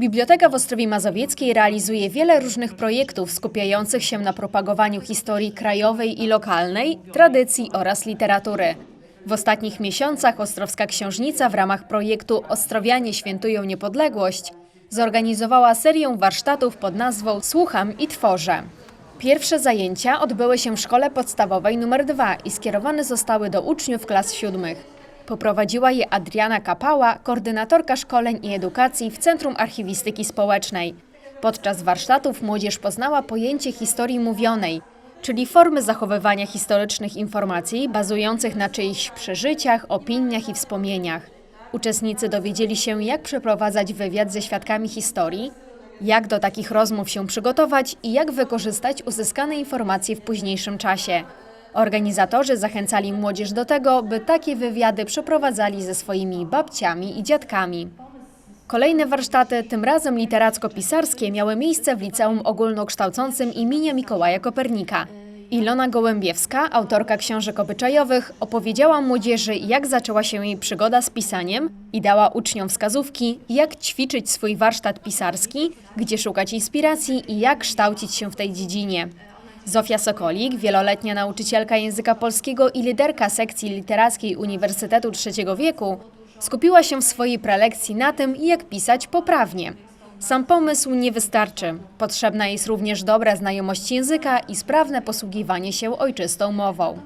Biblioteka w Ostrowie Mazowieckiej realizuje wiele różnych projektów skupiających się na propagowaniu historii krajowej i lokalnej, tradycji oraz literatury. W ostatnich miesiącach Ostrowska Książnica w ramach projektu Ostrowianie świętują niepodległość zorganizowała serię warsztatów pod nazwą Słucham i tworzę. Pierwsze zajęcia odbyły się w szkole podstawowej nr 2 i skierowane zostały do uczniów klas siódmych. Poprowadziła je Adriana Kapała, koordynatorka szkoleń i edukacji w Centrum Archiwistyki Społecznej. Podczas warsztatów młodzież poznała pojęcie historii mówionej, czyli formy zachowywania historycznych informacji bazujących na czyichś przeżyciach, opiniach i wspomnieniach. Uczestnicy dowiedzieli się, jak przeprowadzać wywiad ze świadkami historii, jak do takich rozmów się przygotować i jak wykorzystać uzyskane informacje w późniejszym czasie. Organizatorzy zachęcali młodzież do tego, by takie wywiady przeprowadzali ze swoimi babciami i dziadkami. Kolejne warsztaty, tym razem literacko-pisarskie, miały miejsce w Liceum Ogólnokształcącym imienia Mikołaja Kopernika. Ilona Gołębiewska, autorka książek obyczajowych, opowiedziała młodzieży, jak zaczęła się jej przygoda z pisaniem i dała uczniom wskazówki, jak ćwiczyć swój warsztat pisarski, gdzie szukać inspiracji i jak kształcić się w tej dziedzinie. Zofia Sokolik, wieloletnia nauczycielka języka polskiego i liderka sekcji literackiej Uniwersytetu Trzeciego Wieku, skupiła się w swojej prelekcji na tym, jak pisać poprawnie. Sam pomysł nie wystarczy. Potrzebna jest również dobra znajomość języka i sprawne posługiwanie się ojczystą mową.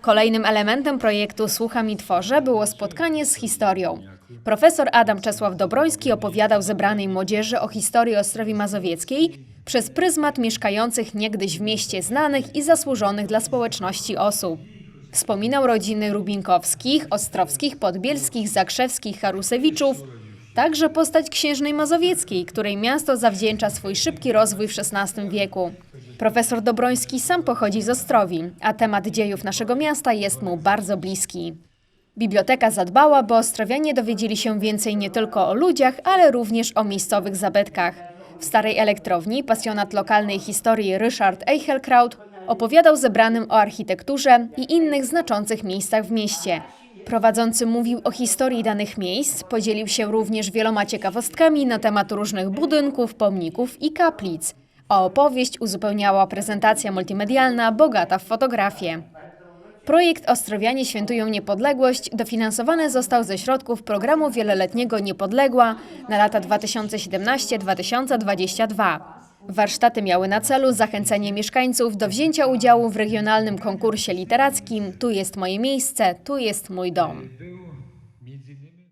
Kolejnym elementem projektu Słucham i Tworzę było spotkanie z historią. Profesor Adam Czesław Dobroński opowiadał zebranej młodzieży o historii Ostrowi Mazowieckiej przez pryzmat mieszkających niegdyś w mieście znanych i zasłużonych dla społeczności osób. Wspominał rodziny Rubinkowskich, Ostrowskich, Podbielskich, Zakrzewskich, Harusewiczów, także postać księżnej mazowieckiej, której miasto zawdzięcza swój szybki rozwój w XVI wieku. Profesor Dobroński sam pochodzi z Ostrowi, a temat dziejów naszego miasta jest mu bardzo bliski. Biblioteka zadbała, by ostrowianie dowiedzieli się więcej nie tylko o ludziach, ale również o miejscowych zabytkach. W starej elektrowni pasjonat lokalnej historii Ryszard Eichelkraut opowiadał zebranym o architekturze i innych znaczących miejscach w mieście. Prowadzący mówił o historii danych miejsc, podzielił się również wieloma ciekawostkami na temat różnych budynków, pomników i kaplic. A opowieść uzupełniała prezentacja multimedialna bogata w fotografie. Projekt Ostrowianie Świętują Niepodległość dofinansowany został ze środków programu wieloletniego Niepodległa na lata 2017-2022. Warsztaty miały na celu zachęcenie mieszkańców do wzięcia udziału w regionalnym konkursie literackim Tu jest moje miejsce, tu jest mój dom.